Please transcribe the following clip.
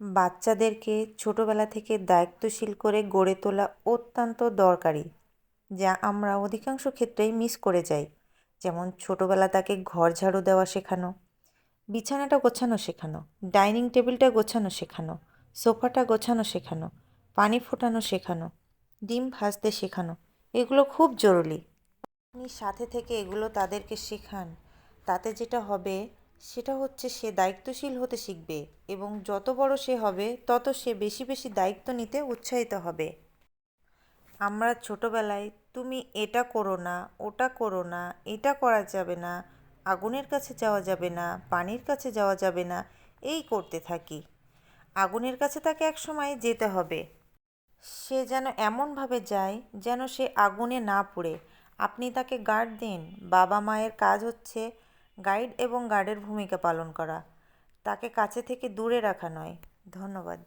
বাচ্চাদেরকে ছোটোবেলা থেকে দায়িত্বশীল করে গড়ে তোলা অত্যন্ত দরকারি, যা আমরা অধিকাংশ ক্ষেত্রেই মিস করে যাই। যেমন ছোটোবেলা তাকে ঘর ঝাড়ু দেওয়া শেখানো, বিছানাটা গোছানো শেখানো, ডাইনিং টেবিলটা গোছানো শেখানো, সোফাটা গোছানো শেখানো, পানি ফোটানো শেখানো, ডিম ভাজতে শেখানো, এগুলো খুব জরুরি। আপনি সাথে থেকে এগুলো তাদেরকে শেখান, তাতে যেটা হবে সেটা হচ্ছে সে দায়িত্বশীল হতে শিখবে এবং যত বড় সে হবে, তত সে বেশি বেশি দায়িত্ব নিতে উৎসাহিত হবে। আমরা ছোটোবেলায়, তুমি এটা করো না, ওটা করো না, এটা করা যাবে না, আগুনের কাছে যাওয়া যাবে না, পানির কাছে যাওয়া যাবে না, এই করতে থাকি। আগুনের কাছে তাকে এক সময় যেতে হবে। সে যেন এমনভাবে যায় যেন সে আগুনে না পুড়ে। আপনি তাকে গার্ড দিন। বাবা মায়ের কাজ হচ্ছে গাইড এবং গার্ডের ভূমিকা পালন করা। তাকে কাছে থেকে দূরে রাখা নয়। ধন্যবাদ।